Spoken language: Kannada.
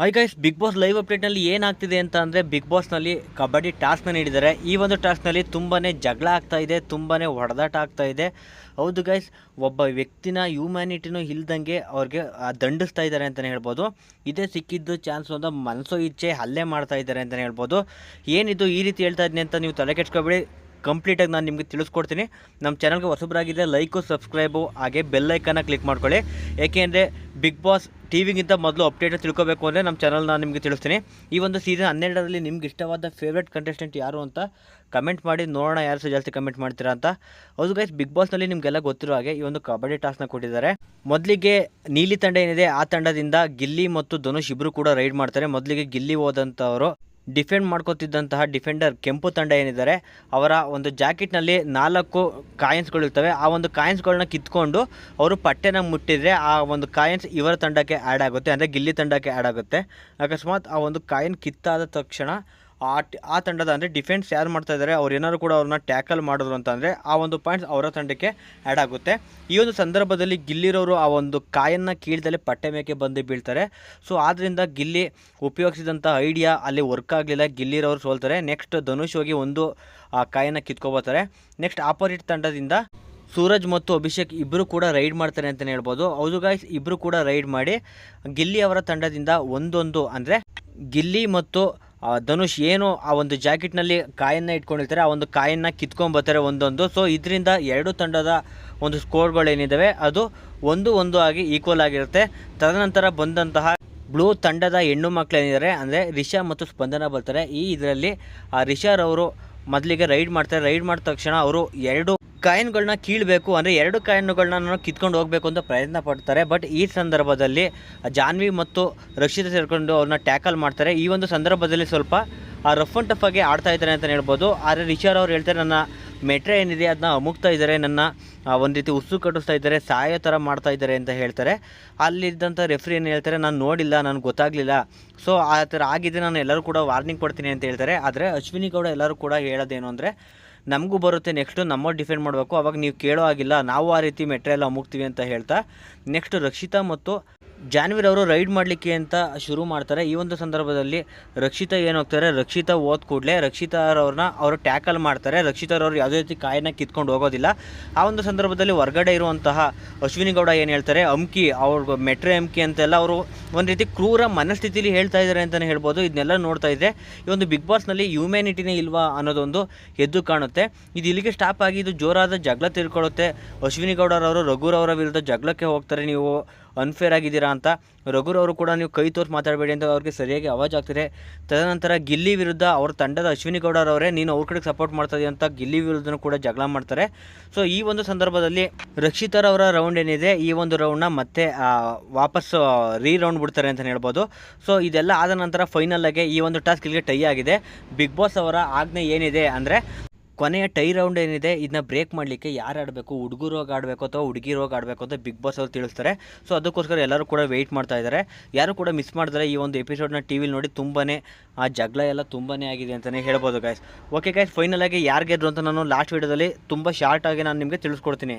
Hi guys big boss live ಅಪ್ಡೇಟ್ನಲ್ಲಿ ಏನಾಗ್ತಿದೆ ಅಂತ ಅಂದರೆ ಬಿಗ್ ಬಾಸ್ನಲ್ಲಿ ಕಬಡ್ಡಿ ಟಾಸ್ಕ್ನ ನೀಡಿದ್ದಾರೆ. ಈ ಒಂದು ಟಾಸ್ಕ್ನಲ್ಲಿ ತುಂಬಾ ಜಗಳ ಆಗ್ತಾ ಇದೆ ತುಂಬಾ ಹೊಡೆದಾಟ ಆಗ್ತಾ ಇದೆ. ಹೌದು ಗೈಸ್ ಒಬ್ಬ ವ್ಯಕ್ತಿನ ಹ್ಯೂಮ್ಯಾನಿಟಿನೂ ಇಲ್ದಂಗೆ ಅವ್ರಿಗೆ ದಂಡಿಸ್ತಾ ಇದ್ದಾರೆ ಅಂತಲೇ ಹೇಳ್ಬೋದು. ಇದೇ ಸಿಕ್ಕಿದ್ದು ಚಾನ್ಸ್ ಒಂದು ಮನಸ್ಸೋ ಇಚ್ಛೆ ಹಲ್ಲೆ ಮಾಡ್ತಾ ಇದ್ದಾರೆ ಅಂತಲೇ ಹೇಳ್ಬೋದು. ಏನಿದು ಈ ರೀತಿ ಹೇಳ್ತಾ ಇದ್ದೀನಿ ಅಂತ ನೀವು ತಲೆ ಕೆಡ್ಸ್ಕೊಬೇಡಿ. ಕಂಪ್ಲೀಟಾಗಿ ನಾನು ನಿಮಗೆ ತಿಳಿಸ್ಕೊಡ್ತೀನಿ. ನಮ್ಮ ಚಾನಲ್ಗೆ ಹೊಸಬರಾಗಿದೆ ಲೈಕು ಸಬ್ಸ್ಕ್ರೈಬು ಹಾಗೆ ಬೆಲ್ಲೈಕನ್ನ ಕ್ಲಿಕ್ ಮಾಡ್ಕೊಳ್ಳಿ. ಏಕೆಂದರೆ ಬಿಗ್ ಬಾಸ್ ಟಿ ವಿಗಿಂತ ಮೊದಲು ಅಪ್ಡೇಟ್ ತಿಳ್ಕೊಬೇಕು ಅಂದರೆ ನಮ್ಮ ಚಾನಲ್ ನಾನು ನಿಮಗೆ ತಿಳಿಸ್ತೀನಿ. ಈ ಒಂದು ಸೀಸನ್ ಹನ್ನೆರಡರಲ್ಲಿ ನಿಮ್ಗೆ ಇಷ್ಟವಾದ ಫೇವ್ರೆಟ್ ಕಂಟೆಸ್ಟೆಂಟ್ ಯಾರು ಅಂತ ಕಮೆಂಟ್ ಮಾಡಿ ನೋಡೋಣ, ಯಾರು ಸಹ ಜಾಸ್ತಿ ಕಮೆಂಟ್ ಮಾಡ್ತೀರಾ ಅಂತ. ಹೌದು ಗೈಸ್ ಬಿಗ್ ಬಾಸ್ನಲ್ಲಿ ನಿಮಗೆಲ್ಲ ಗೊತ್ತಿರೋ ಹಾಗೆ ಈ ಒಂದು ಕಬಡ್ಡಿ ಟಾಸ್ನ ಕೊಟ್ಟಿದ್ದಾರೆ. ಮೊದಲಿಗೆ ನೀಲಿ ತಂಡ ಏನಿದೆ, ಆ ತಂಡದಿಂದ ಗಿಲ್ಲಿ ಮತ್ತು ಧನುಷ್ ಇಬ್ಬರು ಕೂಡ ರೈಡ್ ಮಾಡ್ತಾರೆ. ಮೊದಲಿಗೆ ಗಿಲ್ಲಿ ಹೋದಂಥವರು ಡಿಫೆಂಡ್ ಮಾಡ್ಕೋತಿದ್ದಂತಹ ಡಿಫೆಂಡರ್ ಕೆಂಪು ತಂಡ ಏನಿದ್ದಾರೆ, ಅವರ ಒಂದು ಜಾಕೆಟ್ನಲ್ಲಿ ನಾಲ್ಕು ಕಾಯಿನ್ಸ್ಗಳಿರ್ತವೆ. ಆ ಒಂದು ಕಾಯಿನ್ಸ್ಗಳನ್ನ ಕಿತ್ಕೊಂಡು ಅವರು ಪಟ್ಟೆನ ಮುಟ್ಟಿದರೆ ಆ ಒಂದು ಕಾಯಿನ್ಸ್ ಇವರ ತಂಡಕ್ಕೆ ಆ್ಯಡ್ ಆಗುತ್ತೆ, ಅಂದರೆ ಗಿಲ್ಲಿ ತಂಡಕ್ಕೆ ಆ್ಯಡ್ ಆಗುತ್ತೆ. ಅಕಸ್ಮಾತ್ ಆ ಒಂದು ಕಾಯಿನ್ ಕಿತ್ತಾದ ತಕ್ಷಣ ಆ ಆ ತಂಡದ ಅಂದರೆ ಡಿಫೆನ್ಸ್ ಯಾರು ಮಾಡ್ತಾ ಇದ್ದಾರೆ ಅವ್ರು ಏನಾದ್ರು ಕೂಡ ಅವ್ರನ್ನ ಟ್ಯಾಕಲ್ ಮಾಡಿದ್ರು ಅಂತಂದರೆ ಆ ಒಂದು ಪಾಯಿಂಟ್ಸ್ ಅವರ ತಂಡಕ್ಕೆ ಆ್ಯಡ್ ಆಗುತ್ತೆ. ಈ ಒಂದು ಸಂದರ್ಭದಲ್ಲಿ ಗಿಲ್ಲಿರೋರು ಆ ಒಂದು ಕಾಯನ್ನು ಕೀಳ್ದಲ್ಲೇ ಪಟ್ಟೆ ಮೇಕೆ ಬಂದು ಬೀಳ್ತಾರೆ. ಸೊ ಆದ್ದರಿಂದ ಗಿಲ್ಲಿ ಉಪಯೋಗಿಸಿದಂಥ ಐಡಿಯಾ ಅಲ್ಲಿ ವರ್ಕ್ ಆಗಲಿಲ್ಲ ಗಿಲ್ಲಿರೋರು ಸೋಲ್ತಾರೆ. ನೆಕ್ಸ್ಟ್ ಧನುಷ್ ಹೋಗಿ ಒಂದು, ಆ ಕಾಯನ್ನು ಕಿತ್ಕೊಬೋತಾರೆ ನೆಕ್ಸ್ಟ್ ಆಪೋಸಿಟ್ ತಂಡದಿಂದ ಸೂರಜ್ ಮತ್ತು ಅಭಿಷೇಕ್ ಇಬ್ಬರು ಕೂಡ ರೈಡ್ ಮಾಡ್ತಾರೆ ಅಂತಲೇ ಹೇಳ್ಬೋದು. ಹೌದು ಗಾಯ್ಸ್ ಇಬ್ಬರು ಕೂಡ ರೈಡ್ ಮಾಡಿ ಗಿಲ್ಲಿ ಅವರ ತಂಡದಿಂದ ಒಂದೊಂದು ಅಂದರೆ ಗಿಲ್ಲಿ ಮತ್ತು ಧನುಷ್ ಏನು ಆ ಒಂದು ಜಾಕೆಟ್ನಲ್ಲಿ ಕಾಯನ್ನು ಇಟ್ಕೊಂಡಿರ್ತಾರೆ, ಆ ಒಂದು ಕಾಯನ್ನು ಕಿತ್ಕೊಂಬರ್ತಾರೆ ಒಂದೊಂದು. ಸೊ ಇದರಿಂದ ಎರಡು ತಂಡದ ಒಂದು ಸ್ಕೋರ್ಗಳೇನಿದ್ದಾವೆ ಅದು ಒಂದು ಒಂದು ಆಗಿ ಈಕ್ವಲ್ ಆಗಿರುತ್ತೆ. ತದನಂತರ ಬಂದಂತಹ ಬ್ಲೂ ತಂಡದ ಹೆಣ್ಣು ಮಕ್ಕಳು ಏನಿದ್ದಾರೆ ಅಂದರೆ ರಿಷಾ ಮತ್ತು ಸ್ಪಂದನ ಬರ್ತಾರೆ. ಈ ಇದರಲ್ಲಿ, ಆ ರಿಷಾರವರು ಮೊದಲಿಗೆ ರೈಡ್ ಮಾಡ್ತಾರೆ. ರೈಡ್ ಮಾಡಿದ ತಕ್ಷಣ ಅವರು ಎರಡು ಕಾಯಿನ್ಗಳನ್ನ ಕೀಳಬೇಕು, ಅಂದರೆ ಎರಡು ಕಾಯಿನ್ಗಳನ್ನ ನಾನು ಕಿತ್ಕೊಂಡು ಹೋಗಬೇಕು ಅಂತ ಪ್ರಯತ್ನ ಪಡ್ತಾರೆ. ಬಟ್ ಈ ಸಂದರ್ಭದಲ್ಲಿ ಜಾನ್ವಿ ಮತ್ತು ರಕ್ಷಿತ ಸೇರಿಕೊಂಡು ಅವ್ರನ್ನ ಟ್ಯಾಕಲ್ ಮಾಡ್ತಾರೆ. ಈ ಒಂದು ಸಂದರ್ಭದಲ್ಲಿ ಸ್ವಲ್ಪ ರಫ್ ಆ್ಯಂಡ್ ಟಫ್ ಆಗಿ ಆಡ್ತಾ ಇದ್ದಾರೆ ಅಂತಲೇ ಹೇಳ್ಬೋದು. ಆದರೆ ರಿಷಾರ್ ಅವ್ರು ಹೇಳ್ತಾರೆ, ನನ್ನ ಮೆಟ್ರೆ ಏನಿದೆ ಅದನ್ನ ಅಮುಕ್ತಾ ಇದ್ದಾರೆ, ನನ್ನ ಒಂದು ರೀತಿ ಉಸು ಕಟ್ಟಿಸ್ತಾ ಇದ್ದಾರೆ, ಸಾಯೋ ಥರ ಮಾಡ್ತಾ ಇದ್ದಾರೆ ಅಂತ ಹೇಳ್ತಾರೆ. ಅಲ್ಲಿದ್ದಂಥ ರೆಫ್ರಿ ಏನು ಹೇಳ್ತಾರೆ, ನಾನು ನೋಡಿಲ್ಲ, ನನಗೆ ಗೊತ್ತಾಗಲಿಲ್ಲ. ಸೊ ಆ ಥರ ಆಗಿದೆ, ನಾನು ಎಲ್ಲರೂ ಕೂಡ ವಾರ್ನಿಂಗ್ ಕೊಡ್ತೀನಿ ಅಂತ ಹೇಳ್ತಾರೆ. ಆದರೆ ಅಶ್ವಿನಿ ಗೌಡ ಎಲ್ಲರೂ ಕೂಡ ಹೇಳೋದೇನು ಅಂದರೆ ನಮಗೂ ಬರುತ್ತೆ, ನೆಕ್ಸ್ಟು ನಮ್ಮ ಡಿಫೆಂಡ್ ಮಾಡಬೇಕು, ಅವಾಗ ನೀವು ಕೇಳೋ ಆಗಿಲ್ಲ ನಾವು ಆ ರೀತಿ ಮೆಟ್ರೆಲ್ಲ ಮುಗ್ತೀವಿ ಅಂತ ಹೇಳ್ತಾ, ನೆಕ್ಸ್ಟ್ ರಕ್ಷಿತಾ ಮತ್ತು ಜಾನ್ವೀರ್ ಅವರು ರೈಡ್ ಮಾಡಲಿಕ್ಕೆ ಅಂತ ಶುರು ಮಾಡ್ತಾರೆ. ಈ ಒಂದು ಸಂದರ್ಭದಲ್ಲಿ ರಕ್ಷಿತಾ ಏನು ಹೋಗ್ತಾರೆ? ರಕ್ಷಿತಾ ಓದ್ ಕೂಡಲೇ ರಕ್ಷಿತಾರವ್ರನ್ನ ಅವರು ಟ್ಯಾಕಲ್ ಮಾಡ್ತಾರೆ. ರಕ್ಷಿತಾರವ್ರು ಯಾವುದೇ ರೀತಿ ಕಾಯನ್ನ ಕಿತ್ಕೊಂಡು ಹೋಗೋದಿಲ್ಲ. ಆ ಒಂದು ಸಂದರ್ಭದಲ್ಲಿ ಹೊರಗಡೆ ಇರುವಂತಹ ಅಶ್ವಿನಿ ಗೌಡ ಏನು ಹೇಳ್ತಾರೆ? ಅಮ್ಕಿ, ಅವ್ರ ಮೆಟ್ರೆ ಅಮ್ಕಿ ಅಂತೆಲ್ಲ ಅವರು ಒಂದು ರೀತಿ ಕ್ರೂರ ಮನಸ್ಥಿತಿಲಿ ಹೇಳ್ತಾ ಇದ್ದಾರೆ ಅಂತಲೇ ಹೇಳ್ಬೋದು. ಇದನ್ನೆಲ್ಲ ನೋಡ್ತಾ ಇದ್ದೆ ಈ ಒಂದು ಬಿಗ್ ಬಾಸ್ನಲ್ಲಿ ಹ್ಯೂಮ್ಯಾನಿಟಿನೇ ಇಲ್ವಾ ಅನ್ನೋದೊಂದು ಎದ್ದು ಕಾಣುತ್ತೆ. ಇದು ಇಲ್ಲಿಗೆ ಸ್ಟಾಪ್ ಆಗಿ ಇದು ಜೋರಾದ ಜಗಳ ತಿಳ್ಕೊಳ್ಳುತ್ತೆ ಅಶ್ವಿನಿ ಗೌಡರವರು ರಘುರವರ ವಿರುದ್ಧ ಜಗಳಕ್ಕೆ ಹೋಗ್ತಾರೆ ನೀವು. ಅನ್ಫೇರ್ ಆಗಿದ್ದೀರಾ ಅಂತ ರಘುರ್ ಅವರು ಕೂಡ ನೀವು ಕೈ ತೋರಿಸಿ ಮಾತಾಡಬೇಡಿ ಅಂತ ಅವ್ರಿಗೆ ಸರಿಯಾಗಿ ಅವಾಜ್ ಆಗ್ತಿದೆ. ತದನಂತರ ಗಿಲ್ಲಿ ವಿರುದ್ಧ ಅವ್ರ ತಂಡದ ಅಶ್ವಿನಿ ಗೌಡರವರೇ ನೀನು ಅವ್ರ ಕಡೆಗೆ ಸಪೋರ್ಟ್ ಮಾಡ್ತಾ ಇದೀಯ ಅಂತ ಗಿಲ್ಲಿ ವಿರುದ್ಧನೂ ಕೂಡ ಜಗಳ ಮಾಡ್ತಾರೆ. ಸೊ ಈ ಒಂದು ಸಂದರ್ಭದಲ್ಲಿ ರಕ್ಷಿತರವರ ರೌಂಡ್ ಏನಿದೆ, ಈ ಒಂದು ರೌಂಡ್ನ ಮತ್ತೆ ವಾಪಸ್ ರೀ ರೌಂಡ್ ಬಿಡ್ತಾರೆ ಅಂತ ಹೇಳ್ಬೋದು. ಸೊ ಇದೆಲ್ಲ ಆದ ನಂತರ ಫೈನಲ್ ಆಗಿ ಈ ಒಂದು ಟಾಸ್ಕ್ ಇಲ್ಲಿಗೆ ಟೈ ಆಗಿದೆ. ಬಿಗ್ ಬಾಸ್ ಅವರ ಆಜ್ಞೆ ಏನಿದೆ ಅಂದರೆ ಕೊನೆಯ ಟೈ ರೌಂಡ್ ಏನಿದೆ ಇದನ್ನ ಬ್ರೇಕ್ ಮಾಡಲಿಕ್ಕೆ ಯಾರು ಆಡಬೇಕು? ಹುಡುಗರು ಹೋಗಿ ಆಡಬೇಕು ಅಥವಾ ಹುಡುಗಿರು ಹೋಗಿ ಆಡಬೇಕು ಅಂತ ಬಿಗ್ ಬಾಸ್ ಅವ್ರು ತಿಳಿಸ್ತಾರೆ. ಸೊ ಅದಕ್ಕೋಸ್ಕರ ಎಲ್ಲರೂ ಕೂಡ ವೆಯ್ಟ್ ಮಾಡ್ತಾ ಇದ್ದಾರೆ ಯಾರು ಕೂಡ ಮಿಸ್ ಮಾಡಿದ್ರೆ ಈ ಒಂದು ಎಪಿಸೋಡ್ನ ಟಿ ವಿಲಿ ನೋಡಿ ತುಂಬಾ ಆ ಜಗಳ ಎಲ್ಲ ತುಂಬಾ ಆಗಿದೆ ಅಂತಲೇ ಹೇಳ್ಬೋದು ಗಾಯ್ಸ್ ಓಕೆ ಗಾಯ್ಸ್ ಫೈನಲ್ ಆಗಿ ಯಾರು ಗೆದ್ರು ಅಂತ ನಾನು ಲಾಸ್ಟ್ ವೀಡಿಯೋದಲ್ಲಿ ತುಂಬ ಶಾರ್ಟಾಗಿ ನಾನು ನಿಮಗೆ ತಿಳಿಸ್ಕೊಡ್ತೀನಿ.